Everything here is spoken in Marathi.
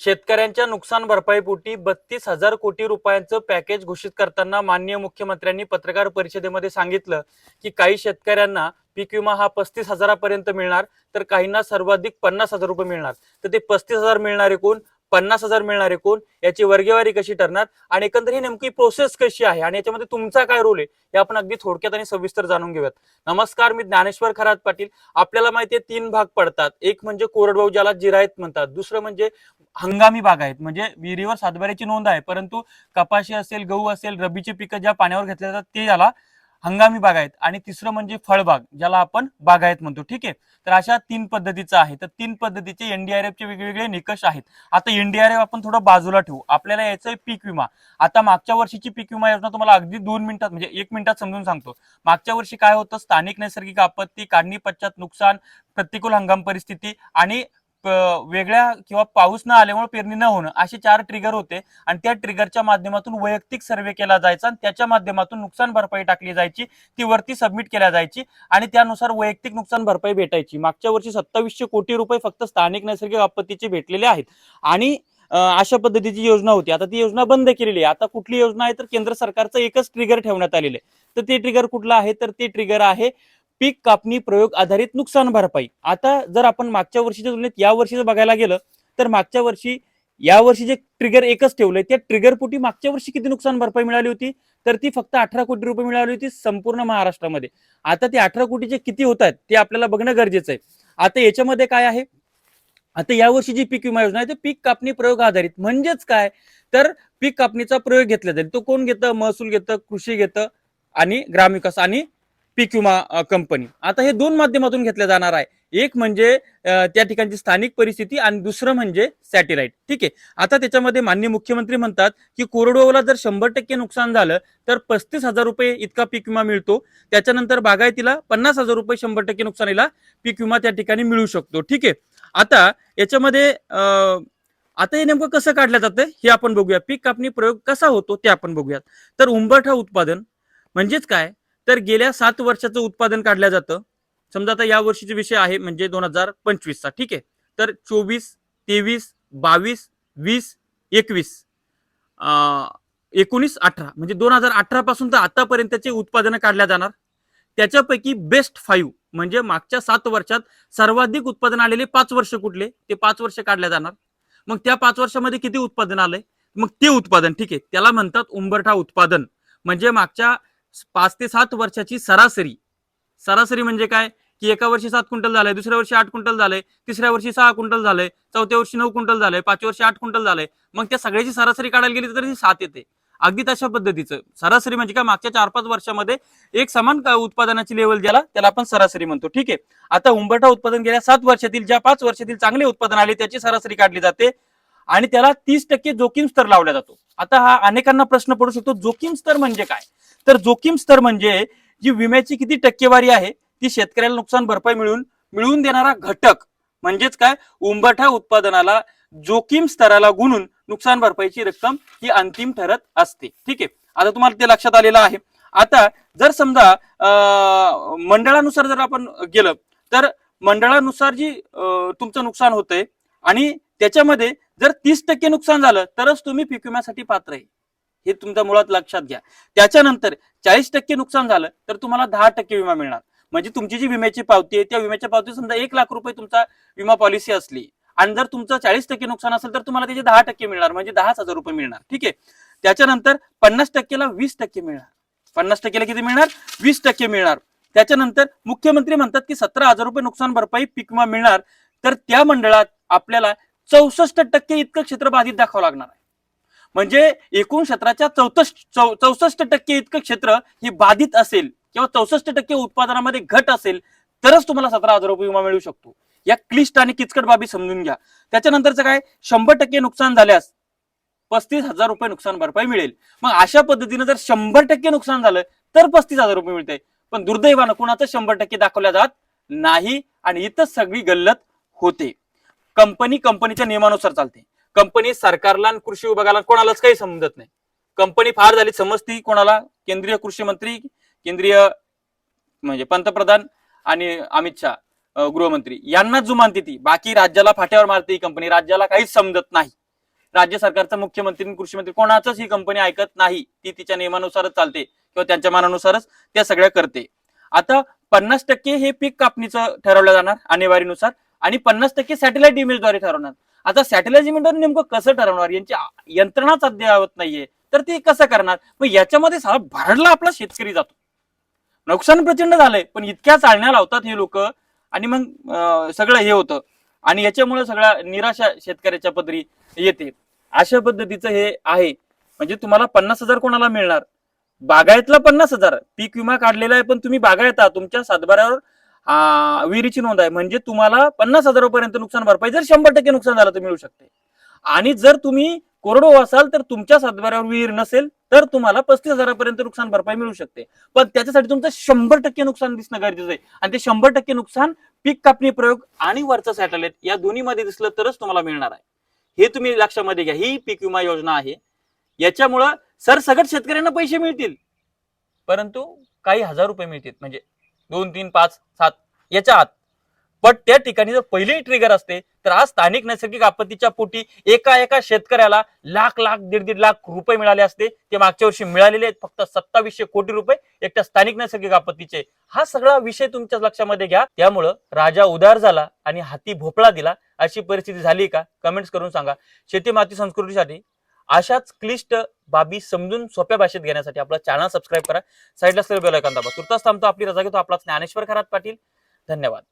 शेतकऱ्यांच्या नुकसान भरपाईपोटी बत्तीस हजार कोटी रुपयांचं पॅकेज घोषित करताना माननीय मुख्यमंत्र्यांनी पत्रकार परिषदेमध्ये सांगितलं की काही शेतकऱ्यांना पीक विमा हा पस्तीस हजारापर्यंत मिळणार तर काहींना सर्वाधिक पन्नास हजार रुपये मिळणार. तर ते पस्तीस हजार मिळणारे कोण? पन्नास हजार मिळणारे कोण? याची वर्गेवारी कशी ठरणार? आणि एकंदर ही नेमकी प्रोसेस कशी आहे? आणि याच्यामध्ये तुमचा काय रोल आहे? हे आपण अगदी थोडक्यात आणि सविस्तर जाणून घेऊयात. नमस्कार मी ज्ञानेश्वर खरात पाटील. आपल्याला माहिती आहे तीन भाग पडतात. एक म्हणजे कोरडवाहू ज्याला जिरायत म्हणतात. दुसरं म्हणजे हंगामी बाग आहेत. म्हणजे विहिरीवर सातबाऱ्याची नोंद आहे. परंतु कपाशी असेल गहू असेल रबीचे पिकं ज्या पाण्यावर घेतल्या जातात ते याला हंगामी बाग आहेत. आणि तिसरं म्हणजे फळबाग ज्याला आपण बागायत म्हणतो. ठीक आहे? तर अशा तीन पद्धतीचं आहे. तर तीन पद्धतीचे एनडीआरएफचे वेगवेगळे निकष आहेत. आता एनडीआरएफ आपण थोडं बाजूला ठेवू. आपल्याला यायचं पीक विमा. आता मागच्या वर्षीची पीक विमा योजना तुम्हाला अगदी दोन मिनिटात म्हणजे एक मिनिटात समजून सांगतो. मागच्या वर्षी काय होतं? स्थानिक नैसर्गिक आपत्ती काढणी पश्चात नुकसान प्रतिकूल हंगाम परिस्थिती आणि वेगळ्या किंवा पाऊस न आल्यामुळे पेरणी न होणं असे चार ट्रिगर होते. आणि त्या ट्रिगरच्या माध्यमातून वैयक्तिक सर्वे केला जायचा आणि त्याच्या माध्यमातून नुकसान भरपाई टाकली जायची. ती वरती सबमिट केल्या जायची आणि त्यानुसार वैयक्तिक नुकसान भरपाई भेटायची. मागच्या वर्षी सत्तावीसशे कोटी रुपये फक्त स्थानिक नैसर्गिक आपत्तीचे भेटलेले आहेत. आणि अशा पद्धतीची योजना होती. आता ती योजना बंद केलेली आहे. आता कुठली योजना आहे तर केंद्र सरकारचं एकच ट्रिगर ठेवण्यात आलेलं आहे. तर ते ट्रिगर कुठलं आहे? तर ते ट्रिगर आहे पीक कापणी प्रयोग आधारित नुकसान भरपाई. आता जर आपण मागच्या वर्षीच्या तुलनेत या वर्षीचं बघायला गेलं तर मागच्या वर्षी या वर्षी जे ट्रिगर एकच ठेवलंय त्या ट्रिगर पोटी मागच्या वर्षी किती नुकसान भरपाई मिळाली होती? तर ती फक्त अठरा कोटी रुपये मिळाली होती संपूर्ण महाराष्ट्रामध्ये. आता ते अठरा कोटीचे किती होत आहेत ते आपल्याला बघणं गरजेचं आहे. आता याच्यामध्ये काय आहे? आता यावर्षी जी पीक विमा योजना आहे ते पीक कापणी प्रयोग आधारित. म्हणजेच काय? तर पीक कापणीचा प्रयोग घेतला जाईल. तो कोण घेतं? महसूल घेतं कृषी घेतं आणि ग्रामविकास आणि पीक विमा कंपनी. आता हे दोन माध्यमातून घेतल्या जाणार आहे. एक म्हणजे त्या ठिकाणची स्थानिक परिस्थिती आणि दुसरं म्हणजे सॅटेलाइट ठीक आहे? आता त्याच्यामध्ये माननीय मुख्यमंत्री म्हणतात की कोरडवाहूला जर शंभर टक्के नुकसान झालं तर पस्तीस हजार रुपये इतका पीक विमा मिळतो. त्याच्यानंतर बागायतीला पन्नास हजार रुपये शंभर टक्के नुकसानीला पीक विमा त्या ठिकाणी मिळू शकतो. ठीक आहे? आता याच्यामध्ये आता हे नेमकं कसं काढलं जातं हे आपण बघूया. पीक कापणी प्रयोग कसा होतो ते आपण बघूयात. तर उंबरठा उत्पादन म्हणजेच काय? तर गेल्या सात वर्षाचं उत्पादन काढलं जातं. समजा आता या वर्षीचा विषय आहे म्हणजे दोन हजार पंचवीसचा. ठीक आहे? तर चोवीस तेवीस बावीस वीस एकवीस एकोणीस अठरा. म्हणजे दोन हजार अठरा पासून तर आतापर्यंतचे उत्पादनं काढल्या जाणार. त्याच्यापैकी बेस्ट फाईव्ह म्हणजे मागच्या सात वर्षात सर्वाधिक उत्पादन आलेले पाच वर्ष कुठले? ते पाच वर्ष काढल्या जाणार. मग त्या पाच वर्षामध्ये किती उत्पादन आलंय? मग ते उत्पादन ठीक आहे त्याला म्हणतात उंबरठा उत्पादन. म्हणजे मागच्या पाच ते सात वर्षाची सरासरी. सरासरी म्हणजे काय? की एका वर्षी सात क्विंटल झालंय दुसऱ्या वर्षी आठ क्विंटल झालंय तिसऱ्या वर्षी सहा क्विंटल झालंय चौथ्या वर्षी नऊ क्विंटल झालंय पाचव्या वर्षी आठ क्विंटल झालंय. मग त्या सगळ्याची सरासरी काढायला गेली तर ती सात येते. अगदी तशा पद्धतीचं. सरासरी म्हणजे काय? मागच्या चार पाच वर्षामध्ये एक समान का- उत्पादनाची लेवल ज्याला त्याला आपण सरासरी म्हणतो. ठीक आहे? आता उंबरठा उत्पादन गेल्या सात वर्षातील ज्या पाच वर्षातील चांगले उत्पादन आले त्याची सरासरी काढली जाते. आणि त्याला तीस टक्के जोखीम स्तर लावला जातो. आता हा अनेकांना प्रश्न पडू शकतो जोखीम स्तर म्हणजे काय? तर जोखीम स्तर म्हणजे जी विम्याची किती टक्केवारी आहे ती शेतकऱ्याला नुकसान भरपाई मिळून मिळवून देणारा घटक. म्हणजेच काय? उंबरठा उत्पादनाला जोखीम स्तराला गुणून नुकसान भरपाईची रक्कम ही अंतिम ठरत असते. ठीक आहे? आता तुम्हाला ते लक्षात आलेलं आहे. आता जर समजा मंडळानुसार जर आपण गेलं तर मंडळानुसार जी तुमचं नुकसान होतंय आणि त्याच्यामध्ये जर तीस टक्के नुकसान झालं तरच तुम्ही पीक विम्यासाठी पात्र आहे. हे तुमच्या मुळात लक्षात घ्या. त्याच्यानंतर चाळीस टक्के नुकसान झालं तर तुम्हाला दहा टक्के विमा मिळणार. म्हणजे तुमची जी विम्याची पावती आहे त्या विम्याच्या पावती समजा एक लाख रुपये तुमचा विमा पॉलिसी असली आणि जर तुमचं चाळीस टक्के नुकसान असेल तर तुम्हाला त्याचे दहा टक्के मिळणार म्हणजे दहाच हजार रुपये मिळणार. ठीक आहे? त्याच्यानंतर पन्नास टक्केला वीस टक्के मिळणार. पन्नास टक्केला किती मिळणार? वीस टक्के मिळणार. त्याच्यानंतर मुख्यमंत्री म्हणतात की सतरा हजार रुपये नुकसान भरपाई पीक विमा मिळणार. तर त्या मंडळात आपल्याला चौसष्ट टक्के इतकं क्षेत्र बाधित दाखवावं लागणार आहे. म्हणजे एकूण क्षेत्राच्या चौसष्ट चौसष्ट टक्के इतकं क्षेत्र हे बाधित असेल किंवा चौसष्ट टक्के उत्पादनामध्ये घट असेल तरच तुम्हाला सतरा हजार रुपये विमा मिळू शकतो. या क्लिष्ट आणि किचकट बाबी समजून घ्या. त्याच्यानंतरचं काय? शंभर टक्के नुकसान झाल्यास पस्तीस हजार रुपये नुकसान भरपाई मिळेल. मग अशा पद्धतीनं जर शंभर टक्के नुकसान झालं तर पस्तीस हजार रुपये मिळते पण दुर्दैवानं कुणाचं शंभर टक्के दाखवल्या जात नाही आणि इथं सगळी गल्लत होते. कंपनी कंपनीच्या नियमानुसार चालते. कंपनी सरकारला कृषी विभागाला कोणालाच काही समजत नाही. कंपनी फार झाली समजती कोणाला? केंद्रीय कृषी मंत्री केंद्रीय म्हणजे पंतप्रधान आणि अमित शहा गृहमंत्री. यांनाच जुमानते ती बाकी राज्याला फाट्यावर मारते ही कंपनी राज्याला काहीच समजत नाही. राज्य सरकारचा मुख्यमंत्री आणि कृषी मंत्री कोणाचंच ही कंपनी ऐकत नाही. ती तिच्या नियमानुसारच चालते किंवा त्यांच्या मनानुसारच त्या सगळ्या करते. आता पन्नास टक्के हे पीक कापणीचं ठरवलं जाणार आणेवारीनुसार आणि पन्नास टक्के सॅटेलाइट इमेजद्वारे ठरवणार. आता सॅटेलाइट इमेजद्वारे नेमकं कसं ठरवणार? यांची यंत्रणाच अद्ययावत नाहीये. तर ते कसं करणार? मग याच्यामध्ये सारा भरडला आपला शेतकरी जातो. नुकसान प्रचंड झालंय पण इतक्या चालण्या लावतात हे लोक. आणि मग सगळं हे होतं. आणि याच्यामुळे सगळ्या निराशा शेतकऱ्याच्या पदरी येते. अशा पद्धतीचं हे आहे. म्हणजे तुम्हाला पन्नास हजार कोणाला मिळणार? बागायतला पन्नास हजार. पीक विमा काढलेला आहे पण तुम्ही बागायत. तुमच्या सातबाऱ्यावर विहिरीची नोंद आहे. म्हणजे तुम्हाला पन्नास हजारापर्यंत नुकसान भरपाई जर शंभर टक्के नुकसान झालं तर मिळू शकते. आणि जर तुम्ही कोरडो असाल तर तुमच्या सातबाऱ्यावर विहीर नसेल तर तुम्हाला पस्तीस हजारापर्यंत नुकसान भरपाई मिळू शकते. पण त्याच्यासाठी तुमचं शंभर टक्के नुकसान दिसणं गरजेचं आहे. आणि ते शंभर टक्के नुकसान पीक कापणी प्रयोग आणि वरचं सॅटेलाइट या दोन्ही मध्ये दिसलं तरच तुम्हाला मिळणार आहे. हे तुम्ही लक्षामध्ये घ्या. ही पीक विमा योजना आहे. याच्यामुळं सरसगट शेतकऱ्यांना पैसे मिळतील. परंतु काही हजार रुपये मिळतील. म्हणजे दोन तीन पाच सात याच्या आत. पण त्या ठिकाणी जर पहिली ट्रिगर असते तर आज स्थानिक नैसर्गिक आपत्तीच्या पोटी एका एका शेतकऱ्याला लाख लाख दीड दीड लाख रुपये मिळाले असते. ते मागच्या वर्षी मिळालेले आहेत फक्त सत्तावीसशे कोटी रुपये एकट्या स्थानिक नैसर्गिक आपत्तीचे. हा सगळा विषय तुमच्या लक्षामध्ये घ्या. त्यामुळं राजा उदार झाला आणि हाती भोपळा दिला. अशी परिस्थिती झाली का? कमेंट्स करून सांगा. शेती माती संस्कृतीसाठी अशाच क्लिष्ट बाबी समजून सोप्या भाषेत घेण्यासाठी आपला चॅनल सबस्क्राईब करा. साईडला असलेलं बेल ऐकून दाबा. तुर्तास थांबतो. आपली रजा घेतो. आपला ज्ञानेश्वर खरात पाटील. धन्यवाद.